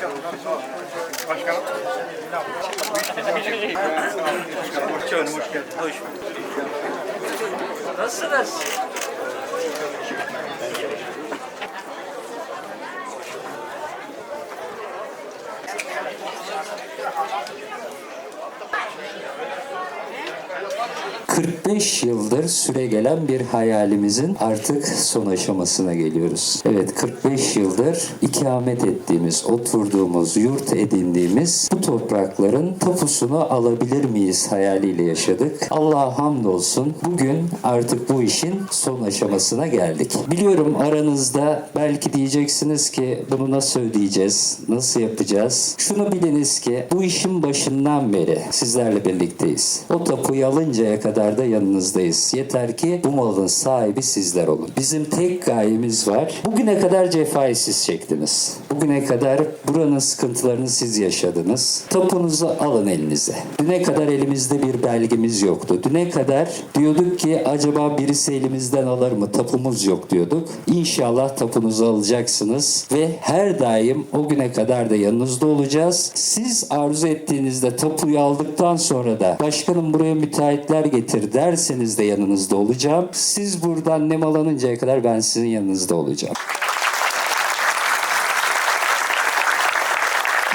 Başkanım. Başkanım. Başkanım hoş geldin. Hoş Nasılsınız? ...45 yıldır süre gelen bir hayalimizin artık son aşamasına geliyoruz. Evet 45 yıldır ikamet ettiğimiz, oturduğumuz, yurt edindiğimiz bu toprakların tapusunu alabilir miyiz hayaliyle yaşadık. Allah'a hamdolsun bugün artık bu işin son aşamasına geldik. Biliyorum aranızda belki diyeceksiniz ki bunu nasıl ödeyeceğiz, nasıl yapacağız? Şunu biliniz ki bu işin başından beri sizlerle birlikteyiz. O tapuyu alıncaya kadar da yanınızdayız. Yeter ki bu malın sahibi sizler olun. Bizim tek gayemiz var. Bugüne kadar cefayı siz çektiniz. Bugüne kadar buranın sıkıntılarını siz yaşadınız. Tapunuzu alın elinize. Düne kadar elimizde bir belgemiz yoktu. Düne kadar diyorduk ki acaba birisi elimizden alır mı? Tapumuz yok diyorduk. İnşallah tapunuzu alacaksınız ve her daim o güne kadar da yanınızda olacağız. Siz arzu ettiğinizde tapuyu aldıktan sonra da başkanım buraya müteahhitler getir derseniz de yanınızda olacağım. Siz buradan nemalanıncaya kadar ben sizin yanınızda olacağım.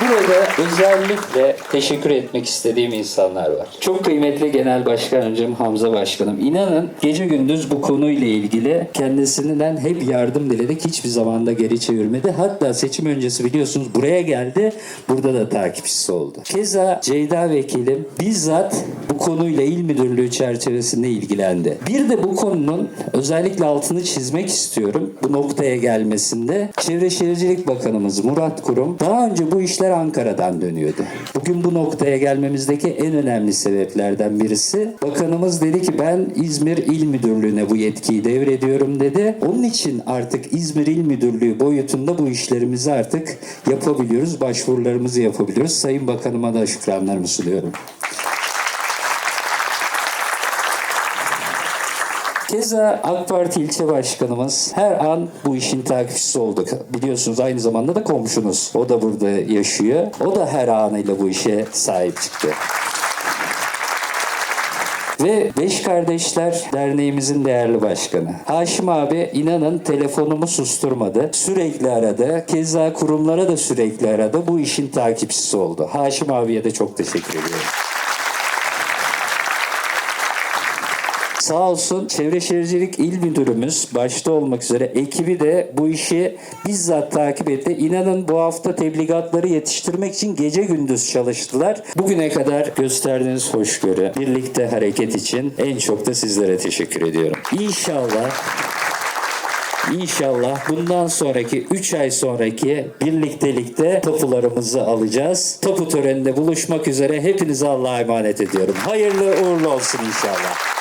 Burada özellikle teşekkür etmek istediğim insanlar var. Çok kıymetli Genel Başkanım Hamza Başkanım. İnanın gece gündüz bu konuyla ilgili kendisinden hep yardım diledik. Hiçbir zamanda geri çevirmedi. Hatta seçim öncesi biliyorsunuz buraya geldi. Burada da takipçisi oldu. Keza Ceyda Vekilim bizzat bu konuyla il müdürlüğü çerçevesinde ilgilendi. Bir de bu konunun özellikle altını çizmek istiyorum. Bu noktaya gelmesinde Çevre Şehircilik Bakanımız Murat Kurum daha önce bu işler Ankara'dan dönüyordu. Bugün bu noktaya gelmemizdeki en önemli sebeplerden birisi bakanımız dedi ki ben İzmir İl Müdürlüğü'ne bu yetkiyi devrediyorum dedi. Onun için artık İzmir İl Müdürlüğü boyutunda bu işlerimizi artık yapabiliyoruz. Başvurularımızı yapabiliyoruz. Sayın Bakanıma da şükranlarımı sunuyorum. Keza AK Parti ilçe başkanımız her an bu işin takipçisi olduk. Biliyorsunuz aynı zamanda da komşunuz. O da burada yaşıyor. O da her anıyla bu işe sahip çıktı. Ve Beş Kardeşler Derneğimizin değerli başkanı. Haşim abi inanın telefonumu susturmadı. Sürekli aradı. Keza kurumlara da sürekli aradı. Bu işin takipçisi oldu. Haşim abiye de çok teşekkür ediyorum. Sağ olsun Çevre Şehircilik İl Müdürümüz başta olmak üzere ekibi de bu işi bizzat takip etti. İnanın bu hafta tebligatları yetiştirmek için gece gündüz çalıştılar. Bugüne kadar gösterdiğiniz hoşgörü, birlikte hareket için en çok da sizlere teşekkür ediyorum. İnşallah İnşallah bundan sonraki 3 ay sonraki birliktelikte tapularımızı alacağız. Tapu töreninde buluşmak üzere hepinize Allah'a emanet ediyorum. Hayırlı uğurlu olsun inşallah.